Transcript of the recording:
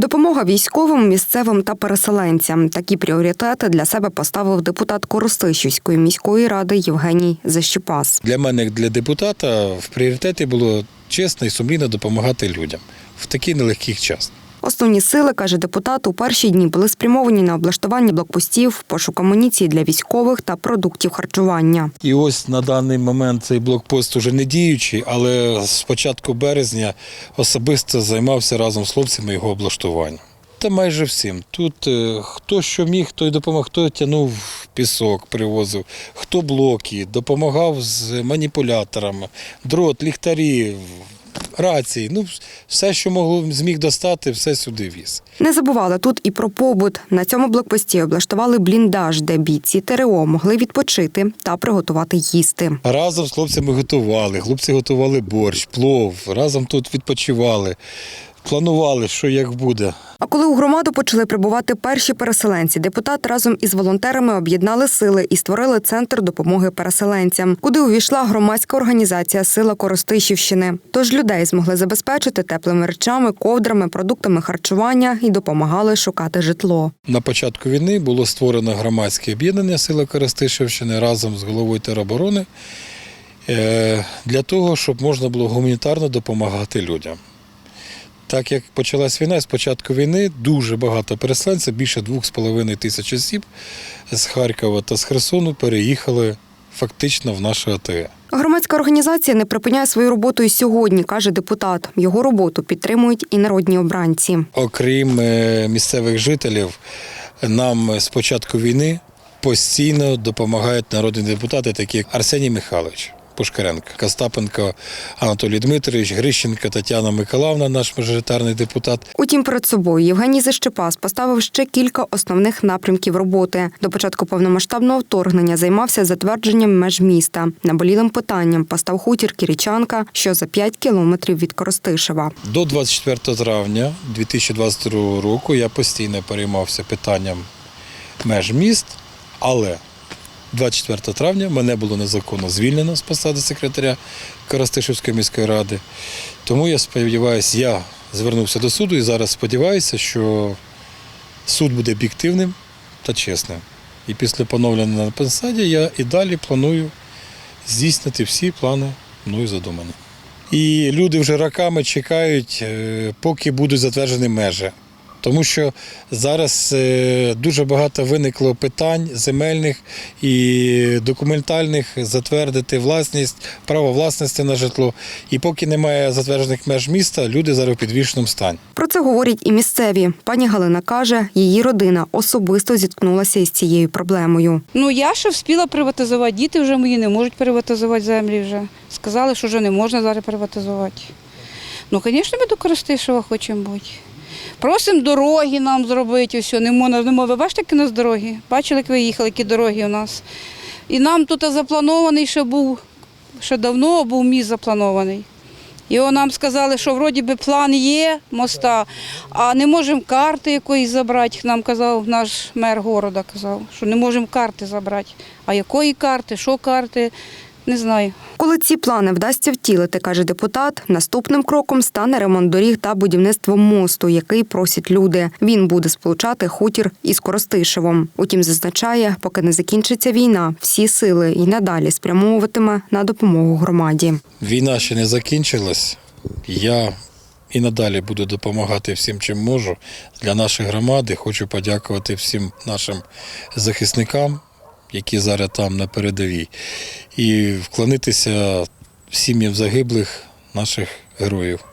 Допомога військовим, місцевим та переселенцям. Такі пріоритети для себе поставив депутат Коростишівської міської ради Євгеній Защепас. Для мене, як для депутата, в пріоритеті було чесно і сумлінно допомагати людям в такий нелегкий час. Основні сили, каже депутат, у перші дні були спрямовані на облаштування блокпостів, пошук амуніції для військових та продуктів харчування. І ось на даний момент цей блокпост уже не діючий, але з початку березня особисто займався разом з хлопцями його облаштуванням. Та майже всім. Тут е, хто що міг, той допомог, хто тягнув пісок, привозив, хто блоки, допомагав з маніпуляторами, дрот, ліхтарі, рації. Ну, все, що могло зміг достати, все сюди віз. Не забували тут і про побут. На цьому блокпості облаштували бліндаж, де бійці ТРО могли відпочити та приготувати їсти. Разом з хлопцями готували. Хлопці готували борщ, плов, разом тут відпочивали, планували, що як буде. А коли у громаду почали прибувати перші переселенці, депутат разом із волонтерами об'єднали сили і створили центр допомоги переселенцям, куди увійшла громадська організація Сила Коростишівщини. Тож людей змогли забезпечити теплими речами, ковдрами, продуктами харчування і допомагали шукати житло. На початку війни було створено громадське об'єднання Сила Коростишівщини разом з головою тероборони е, для того, щоб можна було гуманітарно допомагати людям. Так як почалась війна, з початку війни дуже багато переселенців, більше 2,5 тисяч осіб з Харкова та з Херсону переїхали фактично в нашу АТЕ. Громадська організація не припиняє свою роботу і сьогодні, каже депутат. Його роботу підтримують і народні обранці. Окрім е, місцевих жителів, нам з початку війни постійно допомагають народні депутати, такі як Арсеній Михайлович. Пушкаренко, Костапенко Анатолій Дмитрович, Грищенко Тетяна Миколаївна, наш мажоритарний депутат. Утім, перед собою Євгеній Защепас поставив ще кілька основних напрямків роботи. До початку повномасштабного вторгнення займався затвердженням меж міста. Наболілим питанням постав хутір Кірічанка, що за 5 кілометрів від Коростишева. До 24 травня 2022 року я постійно переймався питанням меж міст, але 24 травня мене було незаконно звільнено з посади секретаря Коростишівської міської ради. Тому я сподіваюся, я звернувся до суду і зараз сподіваюся, що суд буде об'єктивним та чесним. І після поновлення на посаді я і далі планую здійснити всі плани мною задумані. І люди вже роками чекають, е, поки будуть затверджені межі. Тому що зараз е, дуже багато виникло питань земельних і документальних затвердити власність, право власності на житло. І поки немає затверджених меж міста, люди зараз у підвішеному стані. Про це говорять і місцеві. Пані Галина каже, її родина особисто зіткнулася із цією проблемою. Ну я ще встигла приватизувати. Діти вже мої не можуть приватизувати землі вже. Сказали, що вже не можна зараз приватизувати. Ну, звісно, ми до Коростишева хочемо бути. Просимо дороги нам зробити, все, не можна, не можна. Ви бачите, які у нас дороги? Бачили, як ви їхали, які дороги у нас. І нам тут запланований ще був, ще давно був міст запланований. Його нам сказали, що вроді би план є моста, а не можемо карти якоїсь забрати. Нам казав наш мер города, казав, що не можемо карти забрати. А якої карти, що карти, не знаю. Коли ці плани вдасться втілити, каже депутат, наступним кроком стане ремонт доріг та будівництво мосту, який просять люди. Він буде сполучати хутір із Коростишевом. Утім, зазначає, поки не закінчиться війна, всі сили і надалі спрямовуватиме на допомогу громаді. Війна ще не закінчилась. Я і надалі буду допомагати всім, чим можу для нашої громади. Хочу подякувати всім нашим захисникам, які зараз там на передовій, і вклонитися сім'ям загиблих наших героїв.